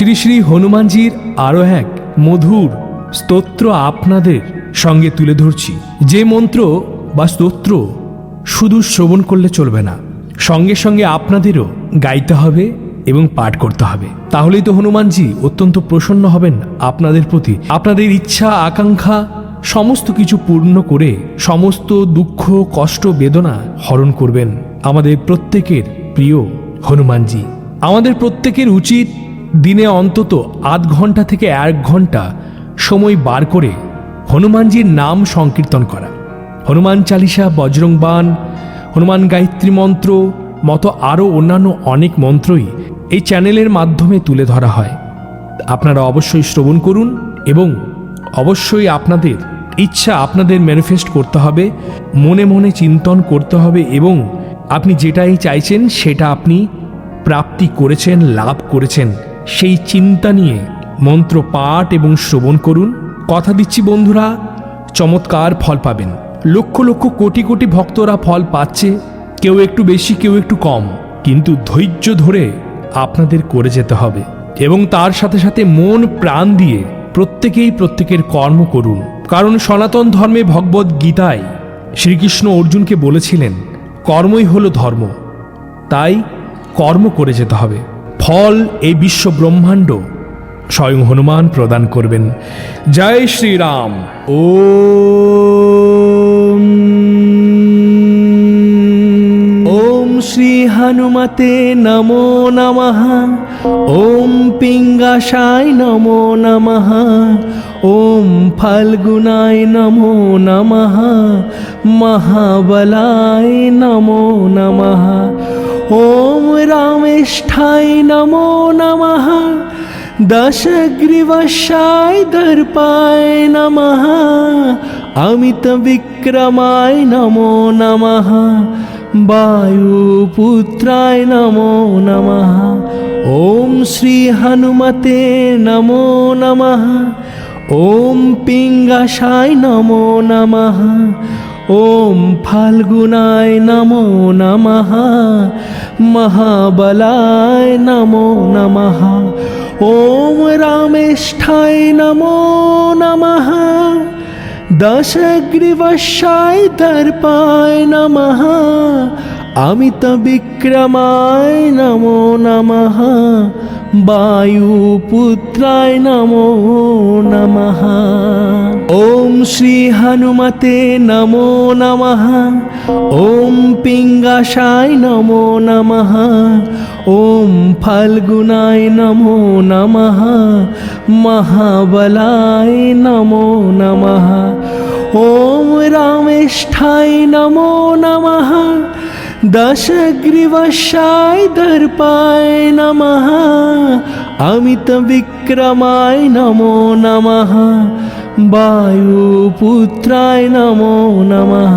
শ্রী শ্রী হনুমানজির আরও এক মধুর স্তোত্র আপনাদের সঙ্গে তুলে ধরছি। যে মন্ত্র বা স্তোত্র শুধু শ্রবণ করলে চলবে না, সঙ্গে সঙ্গে আপনাদেরও গাইতে হবে এবং পাঠ করতে হবে। তাহলেই তো হনুমানজি অত্যন্ত প্রসন্ন হবেন আপনাদের প্রতি। আপনাদের ইচ্ছা, আকাঙ্ক্ষা, সমস্ত কিছু পূর্ণ করে সমস্ত দুঃখ, কষ্ট, বেদনা হরণ করবেন আমাদের প্রত্যেকের প্রিয় হনুমানজি। আমাদের প্রত্যেকের উচিত দিনে অন্তত আধ ঘণ্টা থেকে এক ঘণ্টা সময় বার করে হনুমানজির নাম সংকীর্তন করা। হনুমান চালিসা বজরং বান হনুমান গায়ত্রী মন্ত্র, মতো আরও অন্যান্য অনেক মন্ত্রই এই চ্যানেলের মাধ্যমে তুলে ধরা হয়। আপনারা অবশ্যই শ্রবণ করুন এবং অবশ্যই আপনাদের ইচ্ছা আপনাদের ম্যানিফেস্ট করতে হবে, মনে মনে চিন্তন করতে হবে এবং আপনি যেটাই চাইছেন সেটা আপনি প্রাপ্তি করেছেন, লাভ করেছেন। সেই চিন্তা নিয়ে মন্ত্র পাঠ এবং শ্রবণ করুন। কথা দিচ্ছি, বন্ধুরা, চমৎকার ফল পাবেন। লক্ষ লক্ষ কোটি কোটি ভক্তরা ফল পাচ্ছে, কেউ একটু বেশি, কেউ একটু কম। কিন্তু ধৈর্য ধরে আপনাদের করে যেতে হবে এবং তার সাথে সাথে মন, প্রাণ দিয়ে প্রত্যেকেই প্রত্যেকের কর্ম করুন। কারণ সনাতন ধর্মে ভগবত গীতায় শ্রীকৃষ্ণ অর্জুনকে বলেছিলেন, কর্মই হলো ধর্ম। তাই কর্ম করে যেতে হবে। ফল এই বিশ্ব ব্রহ্মাণ্ড স্বয়ং হনুমান প্রদান করবেন। জয় শ্রীরাম। ও ওম শ্রী হনুমতে নমো নমঃ। ওম পিঙ্গাসায় নমো নমঃ। ওম ফাল্গুনায় নমো নমঃ। মহাবলায় নমো নমঃ। ॐ रामेष्ठाय नमो नमः दशग्रीवशाय दर्पाय नमः अमितविक्रमाय नमो नमः वायुपुत्राय नमो नमः ॐ श्रीहनुमते नमो नमः ॐ पिङ्गशाय नमो नमः ওম রামেষ্ঠায় নমো নমঃ দশগ্রীবশায় দর্পায় নমঃ অমিত বিক্রমায় নমো নমঃ বায়ুপুত্রায় নমো নমঃ। ওম শ্রী হনুমতে নমো নমঃ। ওম পিঙ্গাসায় নমো নমঃ। ওম ফাল্গুনায় নমো নমঃ। মহাবলায় নমো নমঃ। ওম রামেষ্ঠায় নমো নমঃ। দশগ্রীবশায় দর্পায় নমঃ। অমিত বিক্রমায় নমো। নমঃ বায়ুপুত্রায় নমো নমঃ।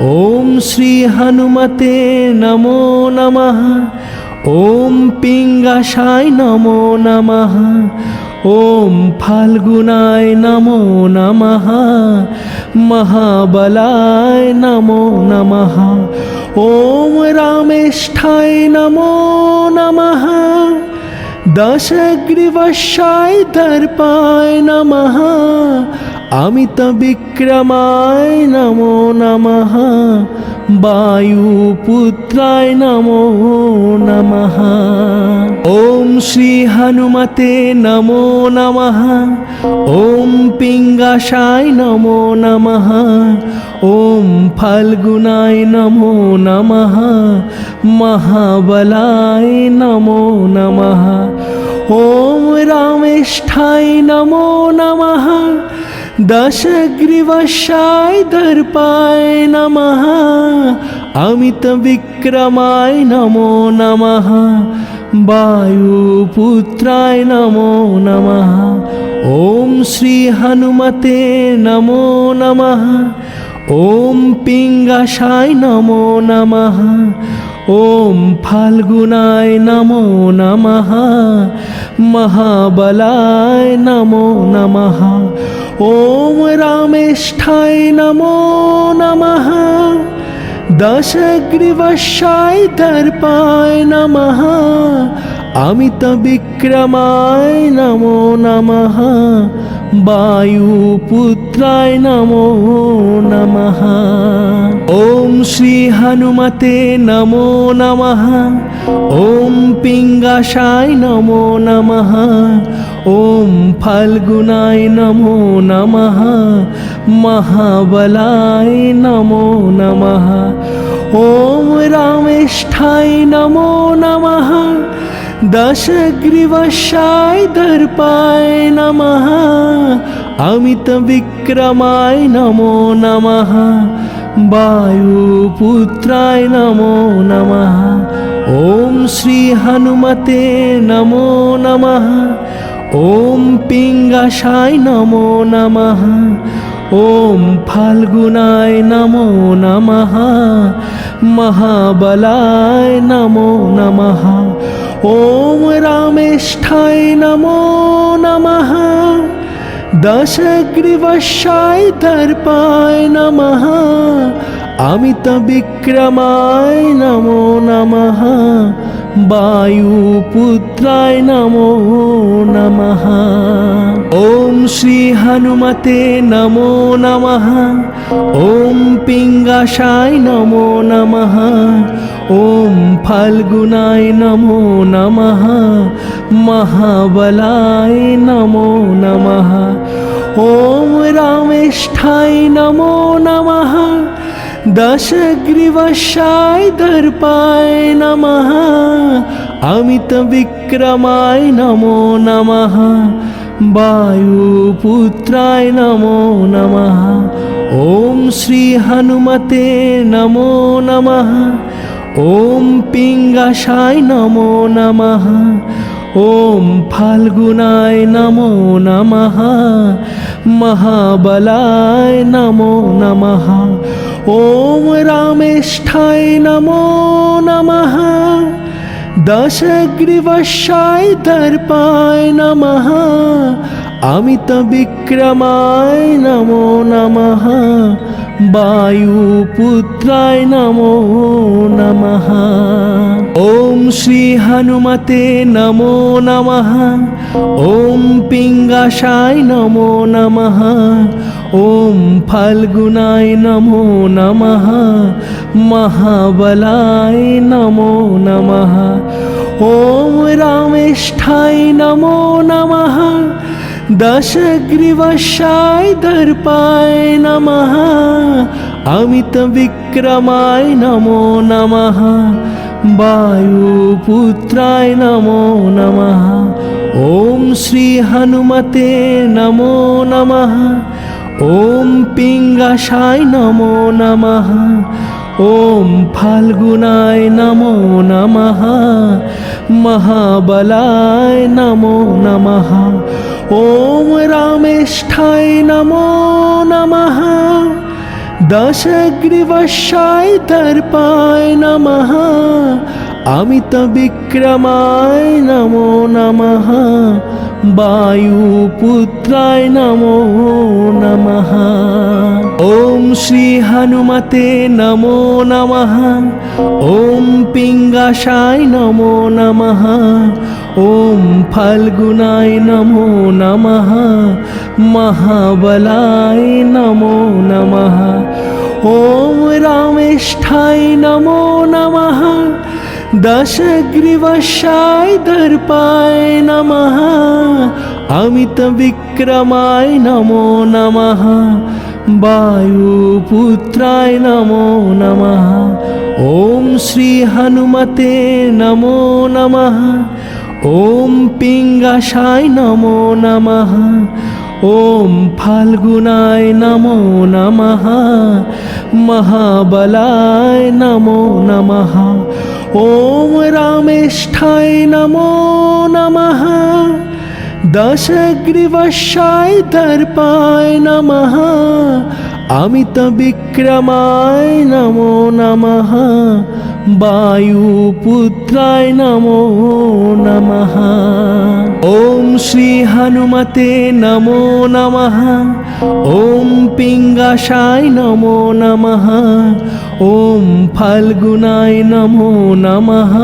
ওম শ্রী হনুমতে নমো নমঃ। ওম পিঙ্গাসায় নমো নমঃ। ওম ফাল্গুনায় নমো নমঃ। মহাবলায় নমো নমঃ। ওম রামেষ্ঠায় দশগ্রীবশায় দর্পায় নমঃ। অমিত বিক্রমায় নমো নমঃ। বায়ুপুত্রায় নমো নমঃ। ওম শ্রী হনুমতে নমো নমঃ। ওম পিঙ্গাসায় নমো নমঃ। ওম ফাল্গুনায় নমো নমঃ। মহাবলায় নমো নমঃ। ওম রামেষ্ঠায় নমো নমঃ। দশগ্রীবশায় দর্পায় নমঃ। অমিত বিক্রমায় নমো নমঃ। বায়ুপুত্রায় নমো নমঃ। ওম শ্রী হনুমতে নমো নমঃ। ওম পিঙ্গাসায় ফাল্গুনায় নমো নমঃ, মহাবলায় নমো নমঃ, ওম রামেষ্ঠায় নমো নমঃ দশগ্রীবশায় দর্পায় নমঃ অমিত বিক্রমায় নমো নমঃ বায়ুপুত্রায় নমো নমঃ। ওম শ্রী হনুমতে নমো নমঃ। ওম পিঙ্গাসায় নমো নমঃ। ওম ফাল্গুনায় নমো নমঃ। মহাবলায় নমো নমঃ। ওম রামেষ্ঠায় নমো নমঃ। दशग्रीवशाय दर्पाय नमः अमितविक्रमाय नमो नमः वायुपुत्राय नमो नमः ॐ श्रीहनुमते नमो नमः ॐ पिङ्गशाय नमो नमः ॐ फाल्गुनाय नमो नमः महाबलाय नमो नमः ॐ रामेष्ठाय नमो नमः दशग्रीवशाय दर्पाय नमः अमितविक्रमाय नमो नमः वायुपुत्राय नमो नमः ॐ श्रीहनुमते नमो नमः ॐ पिङ्गाशाय नमो नमः ॐ फाल्गुनाय नमो नमः महाबलाय नमो नमः ॐ रामेष्ठाय नमो नमः दशग्रीवशाय दर्पाय नमः अमितविक्रमाय नमो नमः वायुपुत्राय नमो नमः ॐ श्रीहनुमते नमो नमः ॐ पिङ्गाशाय नमो नमः ॐ फाल्गुनाय नमो नमः महाबलाय नमो नमः ॐ रामेष्ठाय नमो नमः दशग्रीवशाय दर्पाय नमः अमितविक्रमाय नमो नमः वायुपुत्राय नमो नमः ॐ श्रीहनुमते नमो नमः ॐ पिङ्गाशाय नमो नमः ॐ फाल्गुनाय नमो नमः महाबलाय नमो नमः ॐ रामेष्ठाय नमो नमः दशग्रीवशाय दर्पाय नमः अमितविक्रमाय नमो नमः वायुपुत्राय नमो नमः ॐ श्रीहनुमते नमो नमः ওম পিঙ্গাসায় নমো নমঃ। ওম ফাল্গুনায় নমো নমঃ। মহাবলায় নমো নমঃ। ওম রামেষ্ঠায় নমো নমঃ। দশগ্রীবশায় দর্পায় নমঃ। অমিত বিক্রমায় নমো নমঃ। वायुपुत्राय नमो नमः ॐ श्रीहनुमते नमो नमः ॐ पिङ्गाशाय नमो नमः ॐ फाल्गुनाय नमो नमः महाबलाय नमो नमः ॐ रामेष्ठाय नमो नमः दशग्रीवशाय दर्पाय नमः अमितविक्रमाय नमो नमः वायुपुत्राय नमो नमः ॐ श्रीहनुमते नमो नमः ॐ पिङ्गाशाय नमो नमः ॐ फाल्गुनाय नमो नमः महाबलाय नमो नमः ॐ रामेष्ठाय नमो नमः दशग्रीवशाय दर्पाय नमः अमितविक्रमाय नमो नमः वायुपुत्राय नमो नमः ॐ श्रीहनुमते नमो नमः ॐ पिङ्गाशाय नमो नमः ॐ फाल्गुनाय नमो नमः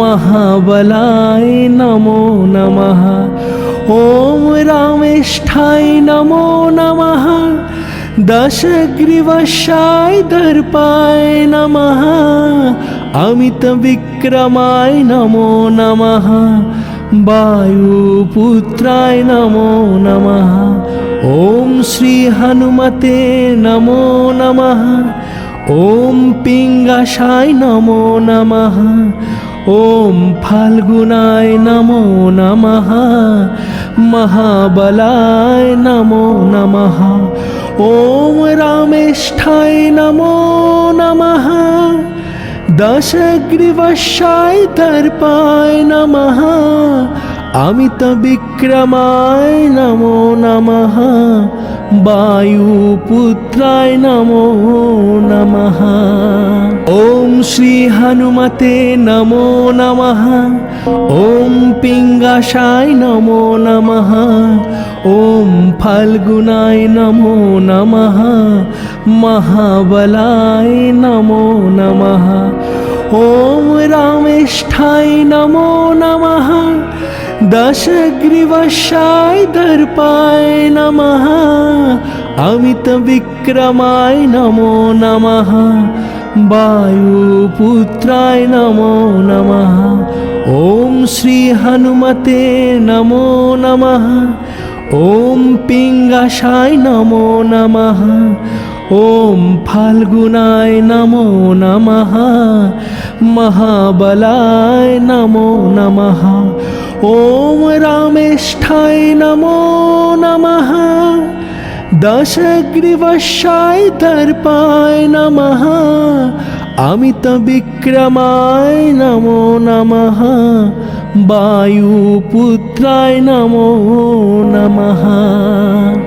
महाबलाय नमो नमः ॐ रामेष्ठाय नमो नमः दशग्रीवशाय दर्पाय नमः अमितविक्रमाय नमो नमः वायुपुत्राय नमो नमः ॐ श्रीहनुमते नमो नमः ॐ पिङ्गशाय नमो नमः ॐ फाल्गुनाय नमो नमः महाबलाय नमो नमः নমঃ ওম রামেষ্ঠায় নমো নমঃ। দশগ্রীবশায় দর্পায় নমঃ। অমিত বিক্রমায় নমো নমঃ। বায়ুপুত্রায় নমো নমঃ। ওম শ্রী হনুমতে নমো। নমঃ ওম পিঙ্গাসায় নমো নমঃ ওম ফাল্গুনায় নমো নমঃ, মহাবলায় নমো নমঃ, ওম রামেষ্ঠায় নমো নমঃ দশগ্রীবশায় দর্পায় নমঃ, অমিত বিক্রমায় নমো নমঃ, বায়ুপুত্রায় নমো নমঃ। ওম পিঙ্গাসায় নমো নমঃ। ওম ফাল্গুনায় নমো নমঃ। মহাবলায় নমো নমঃ। ওম রামেষ্ঠায় নমো নমঃ। দশগ্রীবশায় দর্পায় নমঃ। অমিত বিক্রমায় নমো নমঃ। বায়ুপুত্রায় নমো নমঃ।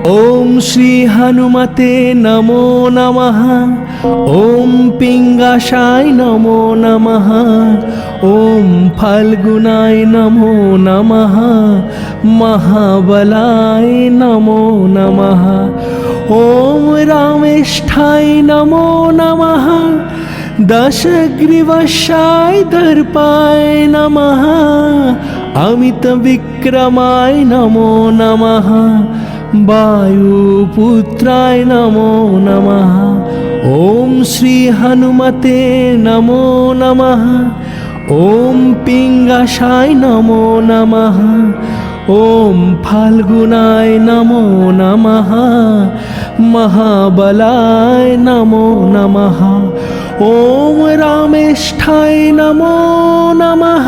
ওম শ্রী হনুমতে নমো নমঃ। ওম পিঙ্গাসায় নমো নমঃ। ওম ফাল্গুনায় নমো নমঃ। মহাবলায় নমো নমঃ। ওম রামেষ্ঠায় নমো নমঃ। দশগ্রীবশায় দর্পায় নমঃ। অমিত বিক্রমায় নমো নমঃ। বায়ুপুত্রায় নমো নমঃ। ওম শ্রী হনুমতে নমো নমঃ। ওম পিঙ্গাসায় নমো নমঃ। ওম ফাল্গুনায় নমো নমঃ। মহাবলায় নমো নমঃ ওম রামেষ্ঠায় নমো নমঃ।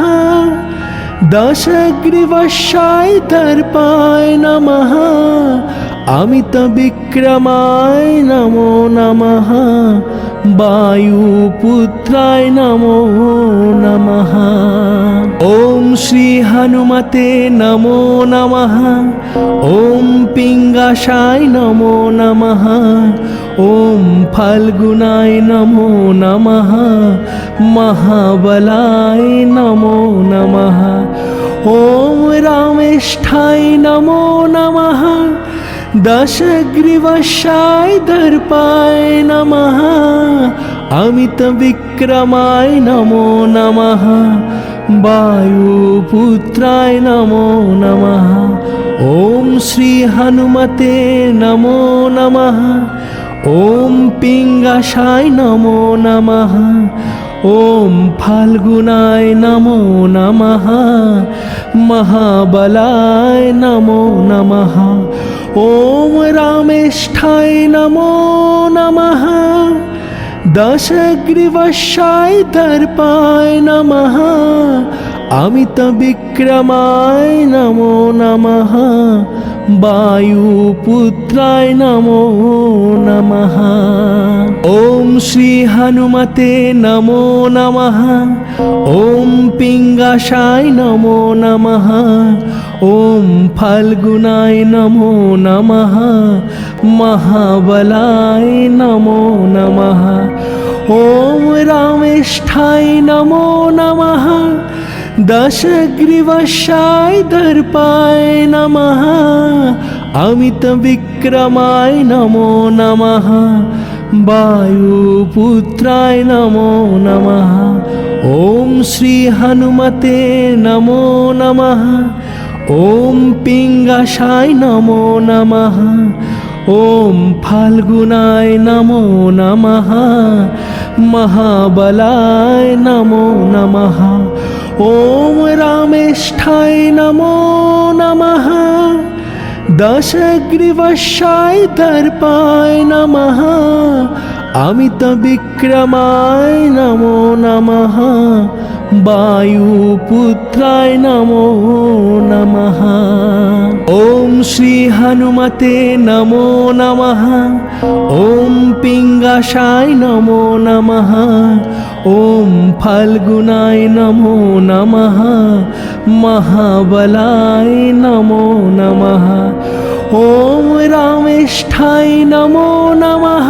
দশগ্রীবশায় দর্পায় নমঃ। অমিত বিক্রমায় নমো নমঃ। বায়ুপুত্রায় নমো নমঃ। ওম শ্রী হনুমতে নমো নমঃ। পিঙ্গাসায় নমো নমঃ ওম ফাল্গুনায় নমো নমঃ মহাবলায় নমো নমঃ ওম রামেষ্ঠায় নমো নমঃ দশগ্রীবশায় দর্পায় নমঃ অমিত বিক্রমায় নমো নমঃ বায়ুপুত্রায় নমো নমঃ ওম পিঙ্গাসায় নমো নমঃ। ওম ফাল্গুনায় নমো নমঃ। মহাবলায় নমো নমঃ। ওম রামেষ্ঠায় নমো নমঃ। দশগ্রীবশায় দর্পায় নমঃ। অমিত বিক্রমায় নমো নমঃ। বায়ুপুত্রায় নমো নমঃ। ওম শ্রী হনুমতে নমো নমঃ। ওম পিঙ্গাসায় নমো নমঃ। ওম ফাল্গুনায় নমো নমঃ। মহাবলায় নমো নমঃ। ওম রামেষ্ঠায় নমো। दशग्रीवशाय दर्पाय नमः अमितविक्रमाय नमो नमः वायुपुत्राय नमो नमः ॐ श्रीहनुमते नमो नमः ॐ पिङ्गाशाय नमो नमः ॐ फाल्गुनाय नमो नमः महाबलाय नमो नमः ॐ रामेष्ठाय नमो नमः दशग्रीवशाय दर्पाय नमः अमितविक्रमाय नमो नमः वायुपुत्राय नमो नमः ॐ श्रीहनुमते नमो नमः ॐ पिङ्गशाय नमो नमः ॐ फाल्गुनाय नमो नमः महाबलाय नमो नमः ॐ रामेष्ठाय नमो नमः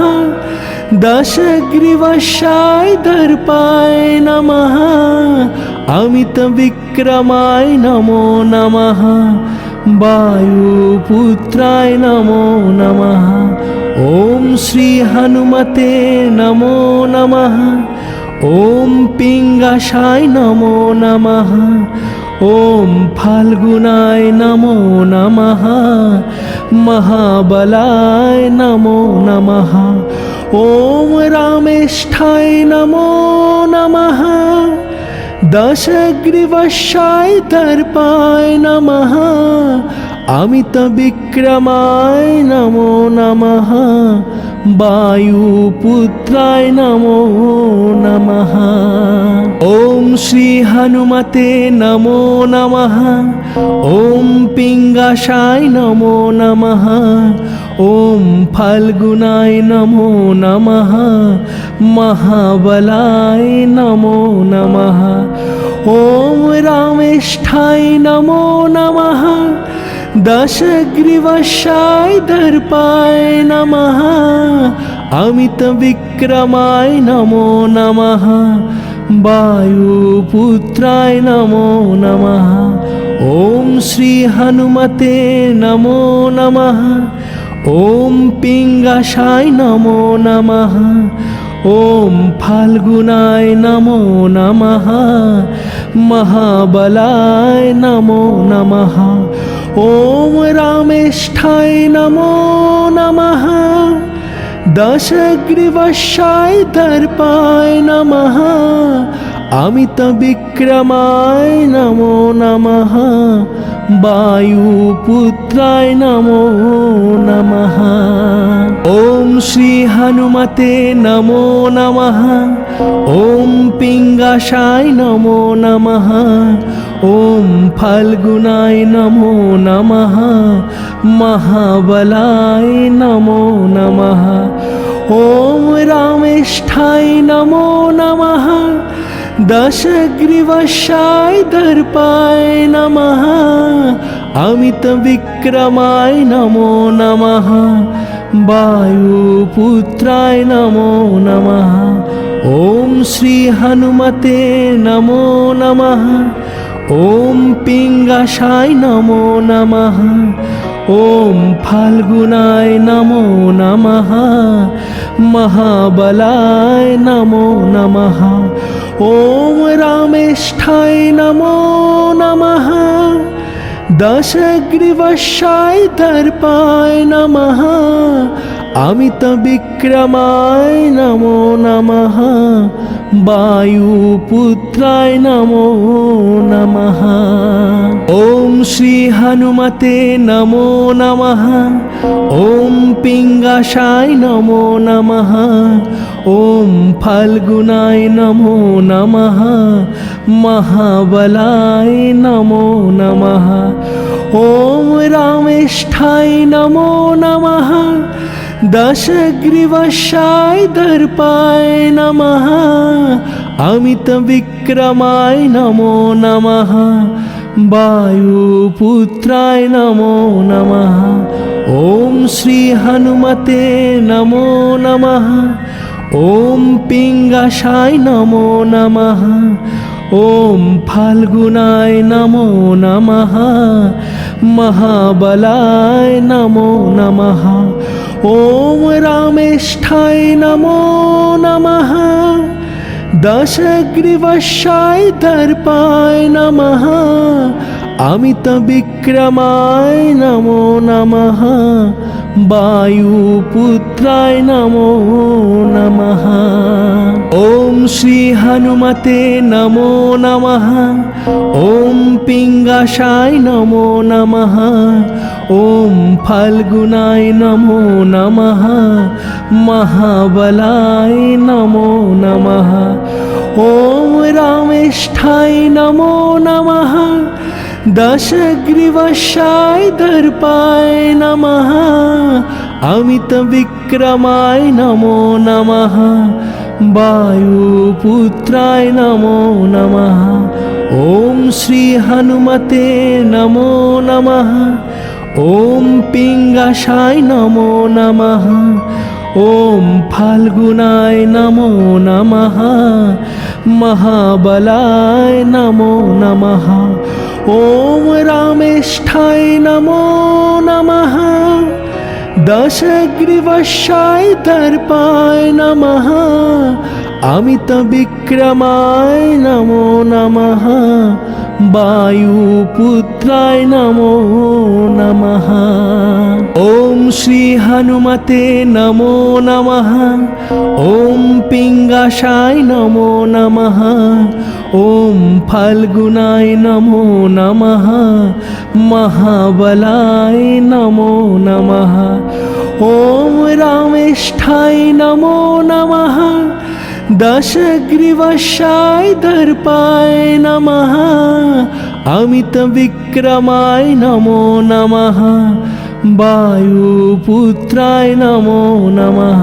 दशग्रीवशाय दर्पाय नमः अमितविक्रमाय नमो नमः वायुपुत्राय नमो नमः ॐ श्रीहनुमते नमो नमः ॐ पिङ्गशाय नमो नमः ॐ फाल्गुनाय नमो नमः महाबलाय नमो नमः ॐ रामेष्ठाय नमो नमः দশগ্রীবশায় তর্পায় নমঃ। অমিত বিক্রমায় নমো নমঃ। বায়ুপুত্রায় নমো নমঃ। ওম শ্রী হনুমতে নমো নমঃ। ওম পিঙ্গাসায় নমো নমঃ। ॐ फाल्गुनाय नमो नमः महाबलाय नमो नमः ॐ रामेष्ठाय नमो नमः दशग्रीवशाय दर्पाय नमः अमितविक्रमाय नमो नमः वायुपुत्राय नमो नमः ॐ श्रीहनुमते नमो नमः ॐ पिङ्गशाय नमो नमः ॐ फाल्गुनाय नमो नमः महाबलाय नमो नमः ॐ रामेष्ठाय नमो नमः दशग्रीवशाय दर्पाय नमः अमितविक्रमाय नमो नमः বায়ুপুত্রায় নমো নমঃ। ওম শ্রী হনুমতে নমো নমঃ। ওম পিঙ্গাসায় নমো নমঃ। ওম ফাল্গুনায় নমো নমঃ। মহাবলায় নমো নমঃ। ওম রামেষ্ঠায় নমো নমঃ। दशग्रीवशाय दर्पाय नमः अमितविक्रमाय नमो नमः वायुपुत्राय नमो नमः ॐ श्रीहनुमते नमो नमः ॐ पिङ्गशाय नमो नमः ॐ फाल्गुनाय नमो नमः महाबलाय नमो नमः ॐ रामेष्ठाय नमो नमः दशग्रीवशाय दर्पाय नमः अमितविक्रमाय नमो नमः वायुपुत्राय नमो नमः ॐ श्रीहनुमते नमो नमः ॐ पिङ्गशाय नमो नमः ॐ फाल्गुनाय नमो नमः महाबलाय नमो नमः ॐ रामेष्ठाय नमो नमः दशग्रीवशाय दर्पाय नमः अमितविक्रमाय नमो नमः वायुपुत्राय नमो नमः ॐ श्रीहनुमते नमो नमः ॐ पिङ्गशाय नमो नमः ॐ फाल्गुनाय नमो नमः महाबलाय नमो नमः ॐ रामेष्ठाय नमो नमः दशग्रीवशाय दर्पाय नमः अमितविक्रमाय नमो नमः वायुपुत्राय नमो नमः ॐ श्रीहनुमते नमो नमः ॐ पिङ्गाशाय नमो नमः ॐ फाल्गुनाय नमो नमः महाबलाय नमो नमः ॐ रामेष्ठाय नमो नमः दशग्रीवशाय दर्पाय नमः अमितविक्रमाय नमो नमः वायुपुत्राय नमो नमः ॐ श्रीहनुमते नमो नमः ॐ पिङ्गाशाय नमो नमः ॐ फाल्गुनाय नमो नमः महाबलाय नमो नमः ॐ रामेष्ठाय नमो नमः दशग्रीवशाय दर्पाय नमः अमितविक्रमाय नमो नमः বায়ুপুত্রায় নমো নমঃ। ওম শ্রী হনুমতে নমো নমঃ। ওম পিঙ্গাসায় নমো নমঃ। ওম ফাল্গুনায় নমো নমঃ। মহাবলায় নমো নমঃ। ওম রামেষ্ঠায় নমো নমঃ। दशग्रीवशाय दर्पाय नमः अमितविक्रमाय नमो नमः वायुपुत्राय नमो नमः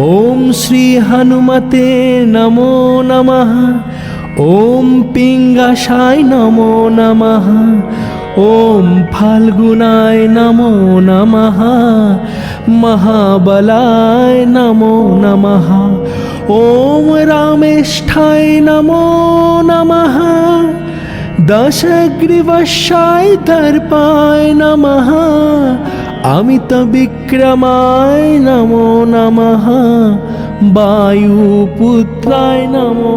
ॐ श्रीहनुमते नमो नमः ॐ पिङ्गाशाय नमो नमः ॐ फाल्गुनाय नमो नमः महाबलाय नमो नमः ॐ रामेष्ठाय नमो नमः दशग्रीवशाय दर्पाय नमः अमितविक्रमाय नमो नमः वायुपुत्राय नमो